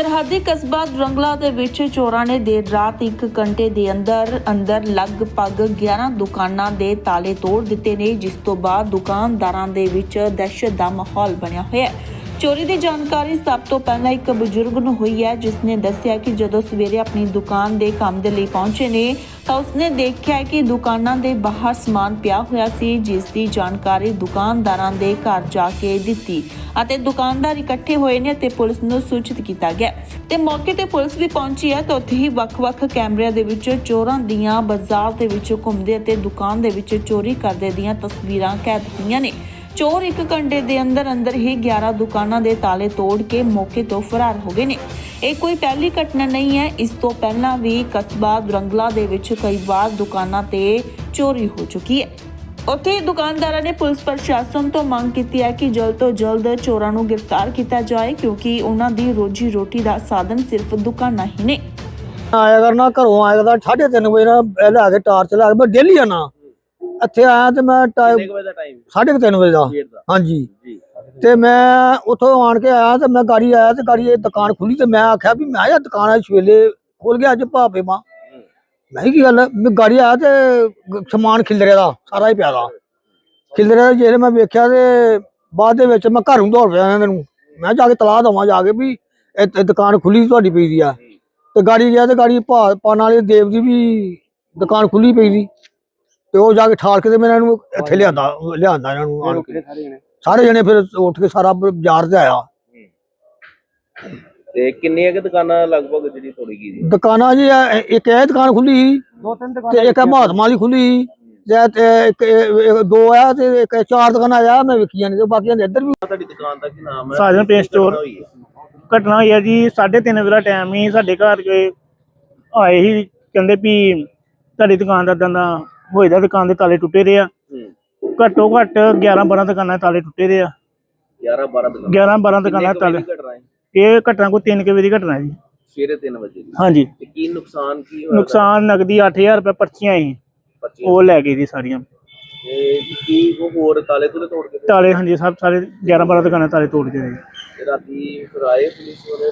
ਸਰਹੱਦੀ ਕਸਬਾ ਦੁਰੰਗਲਾ ਦੇ ਵਿੱਚ ਚੋਰਾਂ ਨੇ ਦੇਰ ਰਾਤ 1 ਘੰਟੇ ਦੇ ਅੰਦਰ ਅੰਦਰ ਲਗਭਗ 11 ਦੁਕਾਨਾਂ ਦੇ ਤਾਲੇ ਤੋੜ ਦਿੱਤੇ ਨੇ, ਜਿਸ ਤੋਂ ਬਾਅਦ ਦੁਕਾਨਦਾਰਾਂ ਦੇ ਵਿੱਚ ਦਹਿਸ਼ਤ ਦਾ ਮਾਹੌਲ ਬਣਿਆ ਹੋਇਆ ਹੈ। ਚੋਰੀ ਦੀ ਜਾਣਕਾਰੀ ਸਭ ਤੋਂ ਪਹਿਲਾਂ ਇੱਕ ਬਜ਼ੁਰਗ ਨੂੰ ਹੋਈ ਹੈ ਜਿਸ ਨੇ ਦੱਸਿਆ ਕਿ ਜਦੋਂ ਸਵੇਰੇ ਆਪਣੀ ਦੁਕਾਨ ਦੇ ਕੰਮ ਦੇ ਲਈ ਪਹੁੰਚੇ ਨੇ, ਤਾਂ ਉਸਨੇ ਦੇਖਿਆ ਕਿ ਦੁਕਾਨਾਂ ਦੇ ਬਾਹਰ ਸਮਾਨ ਪਿਆ ਹੋਇਆ ਸੀ, ਜਿਸ ਦੀ ਜਾਣਕਾਰੀ ਦੁਕਾਨਦਾਰਾਂ ਦੇ ਘਰ ਜਾ ਕੇ ਦਿੱਤੀ ਅਤੇ ਦੁਕਾਨਦਾਰ ਇਕੱਠੇ ਹੋਏ ਨੇ ਤੇ ਪੁਲਿਸ ਨੂੰ ਸੂਚਿਤ ਕੀਤਾ ਗਿਆ। ਤੇ ਮੌਕੇ ਤੇ ਪੁਲਿਸ ਵੀ ਪਹੁੰਚੀ ਹੈ ਤਾਂ ਉੱਥੇ ਹੀ ਵੱਖ-ਵੱਖ ਕੈਮਰਿਆਂ ਦੇ ਵਿੱਚ ਚੋਰਾਂ ਦੀਆਂ ਬਾਜ਼ਾਰ ਦੇ ਵਿੱਚ ਘੁੰਮਦੇ ਅਤੇ ਦੁਕਾਨ ਦੇ ਵਿੱਚ ਚੋਰੀ ਕਰਦੇ ਦੀਆਂ ਤਸਵੀਰਾਂ ਕੈਦ ਹੋਈਆਂ ਨੇ। ਚੋਰ ਇੱਕ ਘੰਟੇ ਦੇ ਅੰਦਰ ਅੰਦਰ ਹੀ 11 ਦੁਕਾਨਾਂ ਦੇ ਤਾਲੇ ਤੋੜ ਕੇ ਮੌਕੇ ਤੋਂ ਫਰਾਰ ਹੋ ਗਏ ਨੇ। ਇਹ ਕੋਈ ਪਹਿਲੀ ਘਟਨਾ ਨਹੀਂ ਹੈ। ਇਸ ਤੋਂ ਪਹਿਲਾਂ ਵੀ ਕਸਬਾ ਦੁਰੰਗਲਾ ਦੇ ਵਿੱਚ ਕਈ ਵਾਰ ਦੁਕਾਨਾਂ ਤੇ ਚੋਰੀ ਹੋ ਚੁੱਕੀ ਹੈ। ਉੱਥੇ ਦੁਕਾਨਦਾਰਾਂ ਨੇ ਪੁਲਿਸ ਪ੍ਰਸ਼ਾਸਨ ਤੋਂ ਮੰਗ ਕੀਤੀ ਹੈ ਕਿ ਜਲਦ ਤੋਂ ਜਲਦ ਚੋਰਾਂ ਨੂੰ ਗ੍ਰਿਫਤਾਰ ਕੀਤਾ ਜਾਏ, ਕਿਉਂਕਿ ਉਹਨਾਂ ਦੀ ਰੋਜੀ ਰੋਟੀ ਦਾ ਸਾਧਨ ਸਿਰਫ ਦੁਕਾਨਾਂ ਹੀ ਨੇ। ਆਇਆ ਕਰਨਾ, ਘਰੋਂ ਆਇਆ ਕਰਦਾ 3:30 ਵਜੇ ਨਾਲ ਲੈ ਕੇ ਟਾਰਚ ਲਾ ਕੇ, ਮੈਂ ਡੇਲੀ ਆਣਾ ਇੱਥੇ ਆਇਆ ਤੇ ਮੈਂ ਕਿੰਨੇ ਕੁ ਵਜੇ ਦਾ ਟਾਈਮ 3:30 ਵਜੇ ਦਾ। ਸਵੇਰ ਦਾ। ਹਾਂਜੀ। ਜੀ। ਤੇ ਮੈਂ ਉੱਥੋਂ ਆਣ ਕੇ ਆਇਆ ਤੇ ਮੈਂ ਗਾੜੀ ਆਇਆ ਤੇ ਗਾੜੀ ਇਹ ਦੁਕਾਨ ਖੁੱਲੀ ਤੇ ਮੈਂ ਆਖਿਆ ਵੀ ਮੈਂ ਆ ਦੁਕਾਨ ਅੱਜ ਸਵੇਲੇ ਖੋਲ ਗਿਆ ਅੱਜ ਭਾਪੇ ਮਾਂ। ਮੈਂ ਕਿਹਾ ਕੀ ਗੱਲ ਹੈ? ਮੈਂ ਗਾੜੀ ਆਇਆ ਤੇ ਗ- ਸਮਾਨ ਖਿਲਰਿਆ ਦਾ ਸਾਰਾ ਹੀ ਪਿਆ ਦਾ। ਖਿਲਰਿਆ ਜਿਹੜੇ ਮੈਂ ਵੇਖਿਆ ਤੇ ਬਾਅਦ ਦੇ ਵਿੱਚ ਮੈਂ ਘਰ ਦੌੜ ਪਿਆ ਇਹਨਾਂ ਨੂੰ। ਮੈਂ ਜਾ ਕੇ ਤਲਾਹ ਦਵਾਂ ਜਾ ਕੇ ਵੀ ਇਹ ਇਹ ਦੁਕਾਨ ਖੁੱਲੀ ਤੁਹਾਡੀ ਪਈ ਦੀ ਆ। ਤੇ ਗਾੜੀ ਗਿਆ ਤੇ ਗਾੜੀ ਭਾ ਪਾਣ ਵਾਲੇ ਦੇਵ ਦੀ ਵੀ ਦੁਕਾਨ ਖੁੱਲੀ ਪਈ ਦੀ। ਤੇ ਉਹ ਜਾ ਕੇ ਠਾਲ ਕੇ ਤੇ ਮੈਂ ਇਹਨਾਂ ਨੂੰ ਇੱਥੇ ਲਿਆਂਦਾ ਲਿਆਂਦਾ ਇਹਨਾਂ ਨੂੰ ਆਣ ਕੇ। ਸਾਰੇ ਜਣੇ? ਫਿਰ ਉੱਠ ਕੇ ਸਾਰਾ ਬਾਜ਼ਾਰ ਤੇ ਆਇਆ। ਤੇ ਕਿੰਨੀਆਂ ਕਿ ਦੁਕਾਨਾਂ ਲਗਭਗ ਜਿਹੜੀ ਤੋੜੀ ਗਈ ਜੀ ਦੁਕਾਨਾਂ ਜੀ ਇਹ- ਇੱਕ ਇਹ ਦੁਕਾਨ ਖੁੱਲੀ ਸੀ ਦੋ ਤਿੰਨ ਤੇ ਇੱਕ ਇਹ ਮਹਾਤਮਾ ਦੀ ਖੁੱਲੀ ਸੀ। ਤੇ ਤੇ ਇੱਕ ਇਹ- ਦੋ ਆ ਤੇ ਇੱਕ ਚਾਰ ਦੁਕਾਨਾਂ ਆ ਮੈਂ ਵੇਖੀਆਂ ਨੇ ਤੇ ਬਾਕੀਆਂ ਦੇ ਇੱਧਰ ਵੀ। ਤੁਹਾਡੀ ਦੁਕਾਨ ਦਾ ਕੀ ਨਾਮ ਹੈ? Sajan pen store. ਘਟਨਾ ਹੋਈ ਹੈ? ਘਟਨਾ ਹੋਈ ਹੈ ਜੀ 3:30 ਵਜੇ ਦਾ ਟਾਈਮ ਹੀ ਸਾਡੇ ਘਰ ਕੇ ਆਏ ਹੀ ਕਹਿੰਦੇ ਵੀ ਤੁਹਾਡੀ ਦੁਕਾਨ ਦਾ ਦੰਦਾ ਹੋਏ ਦਾ ਦੁਕਾਨ ਦੇ ਤਾਲੇ ਟੁੱਟੇ ਦੇ ਆ। ਘੱਟੋ ਘੱਟ 11 12 ਦੁਕਾਨਾਂ ਦੇ ਤਾਲੇ ਟੁੱਟੇ ਦੇ ਆ। 11 12 ਦੁਕਾਨਾਂ। 11 12 ਦੁਕਾਨਾਂ ਕਿੰਨੇ ਦੇ ਕੁ ਤਾਲੇ? ਇਹ ਘਟਨਾ ਕੋਈ 3 ਵਜੇ ਦੀ ਘਟਨਾ ਜੀ। ਸਵੇਰੇ 3 ਵਜੇ ਦੀ। ਹਾਂਜੀ। ਤੇ ਕੀ ਨੁਕਸਾਨ ਕੀ ਹੋਇਆ ਨੁਕਸਾਨ ਨਗਦੀ 8000 ਰੁਪਏ ਪਰਚੀਆਂ ਸੀ। ਬੱਚੇ ਉਹ ਲੈ ਗਏ ਜੀ ਸਾਰੀਆਂ। ਤੇ ਕੀ ਉਹ ਹੋਰ ਤਾਲੇ ਤੁਲੇ ਤੋੜ ਕੇ ਤਾਲੇ ਹਾਂਜੀ ਸਭ ਸਾਰੇ 11 12 ਦੁਕਾਨਾਂ ਦੇ ਤਾਲੇ ਤੋੜ ਤੇ ਰਾਤੀ ਫਿਰ ਆਏ ਪੁਲਿਸ ਵਾਲੇ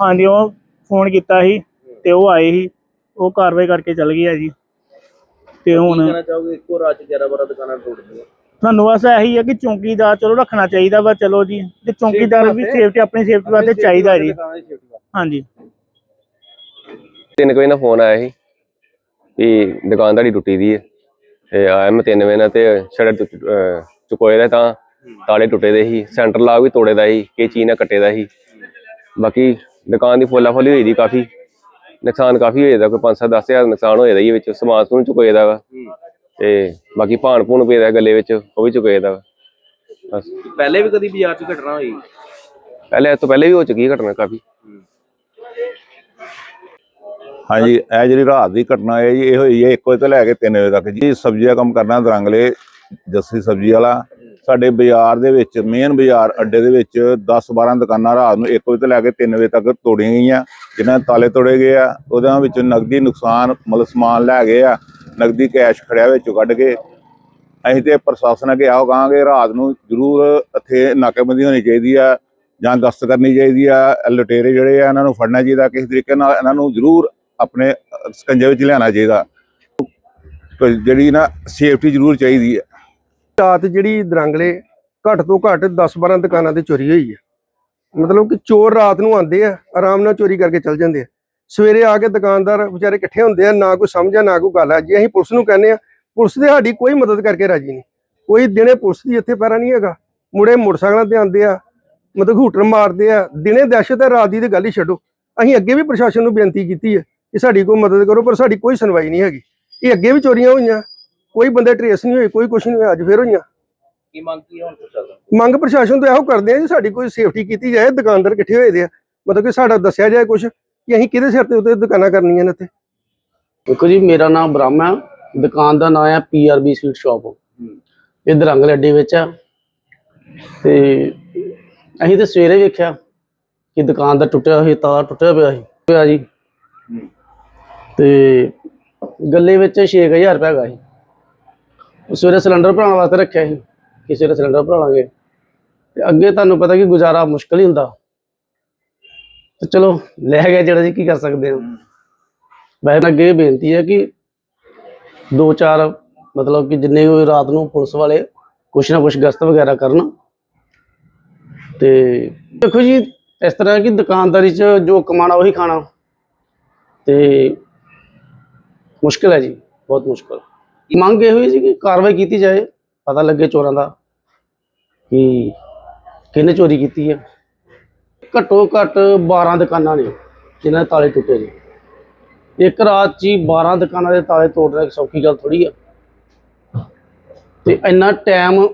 ਹਾਂਜੀ ਉਹ ਫੋਨ ਕੀਤਾ ਸੀ ਤੇ ਉਹ ਆਏ ਸੀ। ਉਹ ਕਾਰਵਾਈ ਕਰਕੇ ਚੱਲ ਗਏ ਆ ਜੀ। ਤੇ ਹੁਣ ਕਹਿਣਾ ਚਾਹੋਗੇ? ਇੱਕੋ ਰਾਤ 'ਚ 11 12 ਦੁਕਾਨਾਂ ਤੋੜ ਦਿੱਤੀਆਂ ਸਾਨੂੰ ਬਸ ਇਹੀ ਹੈ ਕਿ ਚੌਂਕੀਦਾਰ ਚਲੋ ਰੱਖਣਾ ਚਾਹੀਦਾ ਵਾ ਚਲੋ ਜੀ। ਤੇ ਚੌਂਕੀਦਾਰ ਵੀ ਸੇਫਟੀ ਆਪਣੀ ਸੇਫਟੀ ਵਾਸਤੇ ਚਾਹੀਦਾ ਜੀ। ਹਾਂਜੀ। ਤਿੰਨ ਕੁ ਵਜੇ ਨਾਲ ਫੋਨ ਆਇਆ ਸੀ ਵੀ ਦੁਕਾਨ ਤੁਹਾਡੀ ਟੁੱਟੀ ਦੀ ਹੈ। ਤੇ ਆਇਆ ਮੈਂ ਤਿੰਨ ਵਜੇ ਨਾਲ ਤੇ ਸ਼ਟਰ ਚੁਕੋਏ ਦਾ ਤਾਂ ਤਾਲੇ ਟੁੱਟੇ ਦੇ ਸੀ ਸੈਂਟਰ ਲਾਗ ਵੀ ਤੋੜੇ ਦਾ ਸੀ ਕਿ ਚੀਜ਼ ਨਾਲ ਕੱਟੇ ਦਾ ਸੀ। ਬਾਕੀ ਦੁਕਾਨ ਦੀ ਫੋਲਾ ਫੋਲੀ ਹੋਈ ਦੀ ਕਾਫੀ। ਨੁਕਸਾਨ ਕਾਫੀ ਹੋਇਆ ਦਾ ਕੋਈ 5-7 ਹਜ਼ਾਰ ਨੁਕਸਾਨ ਹੋਇਆ ਦਾ ਜੀ ਵਿੱਚ ਸਮਾਨ ਸਮੂਨ ਚੁਕੋਏ ਦਾ ਵਾ। ਤੇ ਬਾਕੀ ਭਾਣ ਭੂਣ ਪਏ ਦਾ ਗੱਲੇ ਵਿੱਚ ਉਹ ਵੀ ਚੁਕੋਏ ਦਾ ਵਾ। ਬਸ। ਪਹਿਲੇ ਵੀ ਕਦੀ ਬਾਜ਼ਾਰ 'ਚ ਘਟਨਾ ਹੋਈ? ਪਹਿਲੇ ਇਸ ਤੋਂ ਪਹਿਲੇ ਵੀ ਹੋ ਚੁੱਕੀ ਹੈ ਘਟਨਾ ਕਾਫੀ। ਹਾਂਜੀ ਇਹ ਜਿਹੜੀ ਰਾਤ ਦੀ ਘਟਨਾ ਹੈ ਜੀ ਇਹ ਹੋਈ ਹੈ 1 ਵਜੇ ਤੋਂ ਲੈ ਕੇ 3 ਵਜੇ ਤੱਕ ਜੀ। ਸਬਜ਼ੀ ਦਾ ਕੰਮ ਕਰਨਾ ਦਰੰਗਲੇ ਜੱਸੀ ਸਬਜ਼ੀ ਵਾਲਾ ਸਾਡੇ ਬਾਜ਼ਾਰ ਦੇ ਵਿੱਚ ਮੇਨ ਬਾਜ਼ਾਰ ਅੱਡੇ ਦੇ ਵਿੱਚ 10 12 ਦੁਕਾਨਾਂ ਰਾਤ ਨੂੰ 1 ਵਜੇ ਤੋਂ ਲੈ ਕੇ 3 ਵਜੇ ਤੱਕ ਤੋੜੀਆਂ ਗਈਆਂ। ਜਿਨ੍ਹਾਂ ਤਾਲੇ ਤੋੜੇ ਗਏ ਆ, ਉਹਦੇ ਵਿੱਚ ਨਗਦੀ ਨੁਕਸਾਨ ਮਤਲਬ ਸਮਾਨ ਲੈ ਗਏ ਆ ਨਗਦੀ ਕੈਸ਼ ਖੜਿਆ ਵਿੱਚੋਂ ਕੱਢ ਕੇ। ਅਸੀਂ ਤੇ ਪ੍ਰਸ਼ਾਸਨ ਅੱਗੇ ਆਓ ਕਹਾਂਗੇ, ਰਾਤ ਨੂੰ ਜ਼ਰੂਰ ਇੱਥੇ ਨਾਕੇਬੰਦੀ ਹੋਣੀ ਚਾਹੀਦੀ ਆ, ਜਾਂ ਗਸ਼ਤ ਕਰਨੀ ਚਾਹੀਦੀ ਆ ਇਹ ਲੁਟੇਰੇ ਜਿਹੜੇ ਆ, ਇਹਨਾਂ ਨੂੰ ਫੜਨਾ ਚਾਹੀਦਾ, ਕਿਸੇ ਤਰੀਕੇ ਨਾਲ ਇਹਨਾਂ ਨੂੰ ਜ਼ਰੂਰ ਆਪਣੇ ਸਕੰਜੇ ਵਿੱਚ ਲਿਆਉਣਾ ਚਾਹੀਦਾ। ਜਿਹੜੀ ਨਾ ਸੇਫਟੀ ਜ਼ਰੂਰ ਚਾਹੀਦੀ ਹੈ ਰਾਤ ਜਿਹੜੀ ਦਰੰਗਲੇ ਘੱਟ ਤੋਂ ਘੱਟ 10-12 ਦੁਕਾਨਾਂ ਤੇ ਚੋਰੀ ਹੋਈ ਹੈ। ਮਤਲਬ ਕਿ ਚੋਰ ਰਾਤ ਨੂੰ ਆਉਂਦੇ ਆ, ਆਰਾਮ ਨਾਲ ਚੋਰੀ ਕਰਕੇ ਚੱਲ ਜਾਂਦੇ ਆ। ਸਵੇਰੇ ਆ ਕੇ ਦੁਕਾਨਦਾਰ ਵਿਚਾਰੇ ਇਕੱਠੇ ਹੁੰਦੇ ਆ, ਨਾ ਕੋਈ ਸਮਝ ਆ, ਨਾ ਕੋਈ ਗੱਲ ਆ। ਜੇ ਅਸੀਂ ਪੁਲਿਸ ਨੂੰ ਕਹਿੰਦੇ ਆ, ਪੁਲਿਸ ਦੇ ਸਾਡੀ ਕੋਈ ਮਦਦ ਕਰਕੇ ਰਾਜੀ ਨਹੀਂ। ਕੋਈ ਦਿਨੇ ਪੁਲਿਸ ਦੀ ਇੱਥੇ ਪੈਰਾ ਨਹੀਂ ਹੈਗਾ। ਮੁੜੇ ਮੋਟਰਸਾਈਕਲਾਂ ਤੇ ਆਉਂਦੇ ਆ, ਮਤਲਬ ਹੂਟਰ ਮਾਰਦੇ ਆ। ਦਿਨੇ ਦਹਿਸ਼ਤ ਹੈ, ਰਾਤ ਦੀ ਤੇ ਗੱਲ ਹੀ ਛੱਡੋ। ਅਸੀਂ ਅੱਗੇ ਵੀ ਪ੍ਰਸ਼ਾਸਨ ਨੂੰ ਬੇਨਤੀ ਕੀਤੀ ਹੈ ਕਿ ਸਾਡੀ ਕੋਈ ਮਦਦ ਕਰੋ, ਪਰ ਸਾਡੀ ਕੋਈ ਸੁਣਵਾਈ ਨਹੀਂ ਹੈਗੀ। ਇਹ ਅੱਗੇ ਵੀ ਚੋਰੀਆਂ ਹੋਈਆਂ। ਕੋਈ ਬੰਦੇ ਟਰੇਸ ਨਹੀਂ ਹੋਏ ਕੋਈ ਕੁਛ ਨਹੀਂ ਹੋਇਆ ਅੱਜ ਫੇਰ ਹੋਈਆਂ। ਕੀ ਮੰਗ ਕੀ ਹੈ ਹੁਣ ਪ੍ਰਸ਼ਾਸਨ ਮੰਗ ਪ੍ਰਸ਼ਾਸਨ ਤੋਂ ਇਹੋ ਕਰਦੇ ਆ ਜੀ ਸਾਡੀ ਕੋਈ ਸੇਫਟੀ ਕੀਤੀ ਜਾਏ ਦੁਕਾਨਦਾਰ ਇਕੱਠੇ ਹੋਏ ਦੇ ਆ। ਮਤਲਬ ਕਿ ਸਾਡਾ ਦੱਸਿਆ ਜਾਏ ਕੁਝ ਕਿ ਅਸੀਂ ਕਿਹਦੇ ਸਿਰ ਤੇ ਉੱਤੇ ਦੁਕਾਨਾਂ ਕਰਨੀਆਂ ਨੇ ਇੱਥੇ? ਦੇਖੋ ਜੀ ਮੇਰਾ ਨਾਮ ਬ੍ਰਹਮ ਹੈ ਦੁਕਾਨ ਦਾ ਨਾਮ ਹੈ ਪੀਆਰਬੀ ਸਵੀਟ ਸ਼ਾਪ ਇਹ ਦਰੰਗਲ ਅੱਡੇ ਵਿੱਚ ਆ। ਤੇ ਅਸੀਂ ਤੇ ਸਵੇਰੇ ਵੇਖਿਆ ਕਿ ਦੁਕਾਨ ਦਾ ਟੁੱਟਿਆ ਹੋਇਆ ਤਾਲਾ ਟੁੱਟਿਆ ਪਿਆ ਸੀ ਪਿਆ ਜੀ। ਤੇ ਗੱਲੇ ਵਿੱਚ 6000 ਰੁਪਏ ਹੈਗਾ ਸੀ। ਸਵੇਰੇ ਸਿਲੰਡਰ ਭਰਾਉਣ ਵਾਸਤੇ ਰੱਖਿਆ ਸੀ ਕਿ ਸਵੇਰੇ ਸਿਲੰਡਰ ਭਰਾ ਲਾਂਗੇ ਤੇ ਅੱਗੇ ਤੁਹਾਨੂੰ ਪਤਾ ਕਿ ਗੁਜ਼ਾਰਾ ਮੁਸ਼ਕਲ ਹੀ ਹੁੰਦਾ। ਤੇ ਚਲੋ, ਲੈ ਗਿਆ ਜਿਹੜਾ ਜੀ, ਕੀ ਕਰ ਸਕਦੇ ਹਾਂ ਵੈਸੇ ਅੱਗੇ ਇਹ ਬੇਨਤੀ ਹੈ ਕਿ ਦੋ ਚਾਰ, ਮਤਲਬ ਕਿ ਜਿੰਨੇ ਵੀ ਰਾਤ ਨੂੰ ਪੁਲਿਸ ਵਾਲੇ ਕੁਛ ਨਾ ਕੁਛ ਗਸ਼ਤ ਵਗੈਰਾ ਕਰਨ। ਤੇ ਦੇਖੋ ਜੀ, ਇਸ ਤਰ੍ਹਾਂ ਕਿ ਦੁਕਾਨਦਾਰੀ 'ਚ ਜੋ ਕਮਾਣਾ ਉਹੀ ਖਾਣਾ। ਤੇ ਮੁਸ਼ਕਿਲ ਹੈ ਜੀ, ਬਹੁਤ ਮੁਸ਼ਕਿਲ। ਮੰਗ ਇਹ ਹੋਈ ਸੀ ਕਿ ਕਾਰਵਾਈ ਕੀਤੀ ਜਾਏ? ਪਤਾ ਲੱਗੇ ਚੋਰਾਂ ਦਾ ਕਿ ਕਿਹਨੇ ਚੋਰੀ ਕੀਤੀ ਹੈ ਘੱਟੋ ਘੱਟ 12 ਦੁਕਾਨਾਂ ਨੇ ਜਿਨ੍ਹਾਂ ਦੇ ਤਾਲੇ ਟੁੱਟੇ ਨੇ। ਇੱਕ ਰਾਤ 'ਚ ਹੀ 12 ਦੁਕਾਨਾਂ ਦੇ ਤਾਲੇ ਤੋੜਨਾ ਇੱਕ ਸੌਖੀ ਗੱਲ ਥੋੜੀ ਆ। ਤੇ ਇੰਨਾ ਟਾਈਮ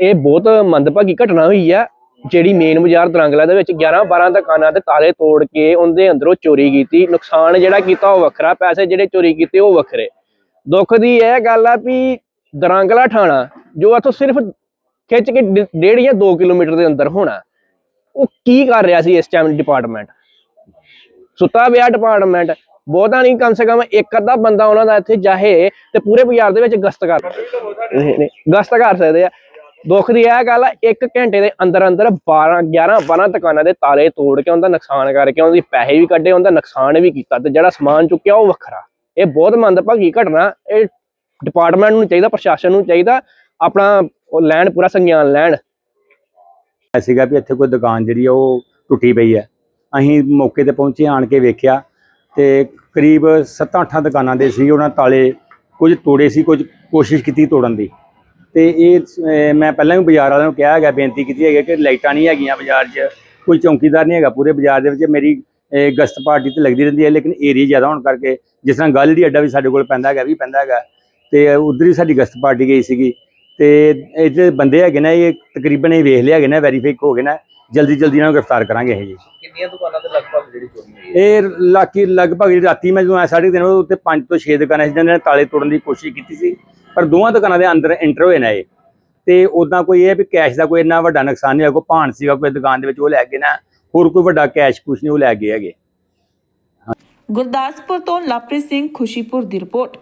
ਇਹ ਬਹੁਤ ਮੰਦਭਾਗੀ ਘਟਨਾ ਹੋਈ ਆ, ਜਿਹੜੀ ਮੇਨ ਬਾਜ਼ਾਰ ਦਰੰਗਲਾ ਦੇ ਵਿੱਚ 11 12 ਦੁਕਾਨਾਂ ਤੇ ਤਾਲੇ ਤੋੜ ਕੇ ਉਹਦੇ ਅੰਦਰੋਂ ਚੋਰੀ ਕੀਤੀ। ਨੁਕਸਾਨ ਜਿਹੜਾ ਕੀਤਾ ਉਹ ਵੱਖਰਾ, ਪੈਸੇ ਜਿਹੜੇ ਚੋਰੀ ਕੀਤੇ ਉਹ ਵੱਖਰੇ। ਦੁੱਖ ਦੀ ਇਹ ਗੱਲ ਆ ਵੀ ਦਰਾਂਗਲਾ ਠਾਣਾ, ਜੋ ਇੱਥੋਂ ਸਿਰਫ ਖਿੱਚ ਕੇ ਡ- ਡੇਢ ਜਾਂ 2 ਕਿਲੋਮੀਟਰ ਦੇ ਅੰਦਰ ਹੋਣਾ, ਉਹ ਕੀ ਕਰ ਰਿਹਾ ਸੀ ਇਸ ਟਾਈਮ ਡਿਪਾਰਟਮੈਂਟ ਸੁੱਤਾ ਪਿਆ ਡਿਪਾਰਟਮੈਂਟ ਬਹੁਤਾ ਨਹੀਂ, ਕਮ ਸੇ ਕਮ ਇੱਕ ਅੱਧਾ ਬੰਦਾ ਉਹਨਾਂ ਦਾ ਇੱਥੇ ਜਾਹੇ ਤੇ ਪੂਰੇ ਬਾਜ਼ਾਰ ਦੇ ਵਿੱਚ ਗਸ਼ਤ ਕਰ ਗਸ਼ਤ ਕਰ ਸਕਦੇ ਆ। ਦੁੱਖ ਦੀ ਇਹ ਗੱਲ ਆ, ਇੱਕ ਘੰਟੇ ਦੇ ਅੰਦਰ ਅੰਦਰ 12 11 12 ਦੁਕਾਨਾਂ ਦੇ ਤਾਲੇ ਤੋੜ ਕੇ ਉਹਦਾ ਨੁਕਸਾਨ ਕਰਕੇ ਉਹਨਾਂ ਦੀ ਪੈਸੇ ਵੀ ਕੱਢੇ, ਉਹਦਾ ਨੁਕਸਾਨ ਵੀ ਕੀਤਾ ਤੇ ਜਿਹੜਾ ਸਮਾਨ ਚੁੱਕਿਆ ਉਹ ਵੱਖਰਾ। ਇਹ ਬਹੁਤ ਮੰਦਭਾਗੀ ਘਟਨਾ, ਇਹ ਡਿਪਾਰਟਮੈਂਟ ਨੂੰ ਚਾਹੀਦਾ, ਪ੍ਰਸ਼ਾਸਨ ਨੂੰ ਚਾਹੀਦਾ, ਆਪਣਾ ਉਹ ਲੈਣ, ਪੂਰਾ ਸੰਗਿਆਨ ਲੈਣ। ਸੀਗਾ ਵੀ ਇੱਥੇ ਕੋਈ ਦੁਕਾਨ ਜਿਹੜੀ ਆ, ਉਹ ਟੁੱਟੀ ਪਈ ਹੈ ਅਸੀਂ ਮੌਕੇ ਤੇ ਪਹੁੰਚੇ, ਆਣ ਕੇ ਵੇਖਿਆ ਤੇ ਕਰੀਬ 7-8 ਦੁਕਾਨਾਂ ਦੇ ਸੀ, ਉਹਨਾਂ ਤਾਲੇ ਕੁਝ ਤੋੜੇ ਸੀ, ਕੁਝ ਕੋਸ਼ਿਸ਼ ਕੀਤੀ ਤੋੜਨ ਦੀ। ਤੇ ਇਹ ਮੈਂ ਪਹਿਲਾਂ ਵੀ ਬਾਜ਼ਾਰ ਵਾਲਿਆਂ ਨੂੰ ਕਿਹਾ ਹੈਗਾ, ਬੇਨਤੀ ਕੀਤੀ ਹੈਗੀ ਕਿ ਲਾਈਟਾਂ ਨਹੀਂ ਹੈਗੀਆਂ ਬਾਜ਼ਾਰ 'ਚ, ਕੋਈ ਚੌਕੀਦਾਰ ਨਹੀਂ ਹੈਗਾ ਪੂਰੇ ਬਾਜ਼ਾਰ ਦੇ ਵਿੱਚ, ਮੇਰੀ ਅਹ, ਗਸ਼ਤ ਪਾਰਟੀ ਤੇ ਲੱਗਦੀ ਰਹਿੰਦੀ ਹੈ ਲੇਕਿਨ ਏਰੀਆ ਜ਼ਿਆਦਾ ਹੋਣ ਕਰਕੇ ਜਿਸ ਤਰ੍ਹਾਂ ਗਾਲੜੀ ਅੱਡਾ ਵੀ ਸਾਡੇ ਕੋਲ ਪੈਂਦਾ ਹੈਗਾ ਵੀ ਪੈਂਦਾ ਹੈਗਾ ਤੇ ਉਧਰ ਹੀ ਸਾਡੀ ਗਸ਼ਤ ਪਾਰਟੀ ਗਈ ਸੀਗੀ। ਤੇ ਇਹ ਜਿਹੜੇ ਬੰਦੇ ਹੈਗੇ ਨੇ ਇਹ ਤਕਰੀਬਨ ਇਹ ਵੇਖ ਲਿਆ ਹੈਗੇ ਨੇ ਵੈਰੀਫਾਈ ਹੋ ਗਏ ਨੇ ਜਲਦੀ ਜਲਦੀ ਇਹਨਾਂ ਨੂੰ ਗ੍ਰਿਫਤਾਰ ਕਰਾਂਗੇ ਇਹ ਜੀ। ਕਿੰਨੀਆਂ ਦੁਕਾਨਾਂ ਤੇ ਲਗਭਗ ਜਿਹੜੀ ਚੋਰੀ ਹੋਈ ਇਹ ਲਾਕੀ ਲਗਭਗ ਜਿਹੜੀ ਰਾਤੀ ਮੈਂ ਜਦੋਂ ਆਇਆ ਸਾਢੇ ਤਿੰਨ ਵਜੇ ਉੱਤੇ 5 ਤੋਂ 6 ਦੁਕਾਨਾਂ ਸੀ ਜਿਹਨਾਂ ਨੇ ਤਾਲੇ ਤੋੜਨ ਦੀ ਕੋਸ਼ਿਸ਼ ਕੀਤੀ ਸੀ ਪਰ ਦੋਵਾਂ ਦੁਕਾਨਾਂ ਦੇ ਅੰਦਰ ਐਂਟਰ ਹੋਏ ਨੇ ਇਹ। ਤੇ ਉਦਾਂ ਕੋਈ ਇਹ ਵੀ ਕੈਸ਼ ਦਾ ਕੋਈ ਇੰਨਾ ਵੱਡਾ ਨੁਕਸਾਨ ਨਹੀਂ ਹੋਇਆ ਕੋਈ ਭਾਣ ਸੀਗਾ ਕੋਈ ਦੁਕਾਨ ਦੇ ਵਿੱਚ ਉਹ ਲੈ ਗਏ ਨਾ। ਹੋਰ ਕੋਈ ਵੱਡਾ ਕੈਸ਼ ਕੁਛ ਨਹੀਂ, ਉਹ ਲੈ ਗਏ ਹੈਗੇ। ਗੁਰਦਾਸਪੁਰ ਤੋਂ ਲਵਪ੍ਰੀਤ ਸਿੰਘ ਖੁਸ਼ੀਪੁਰ ਦੀ ਰਿਪੋਰਟ।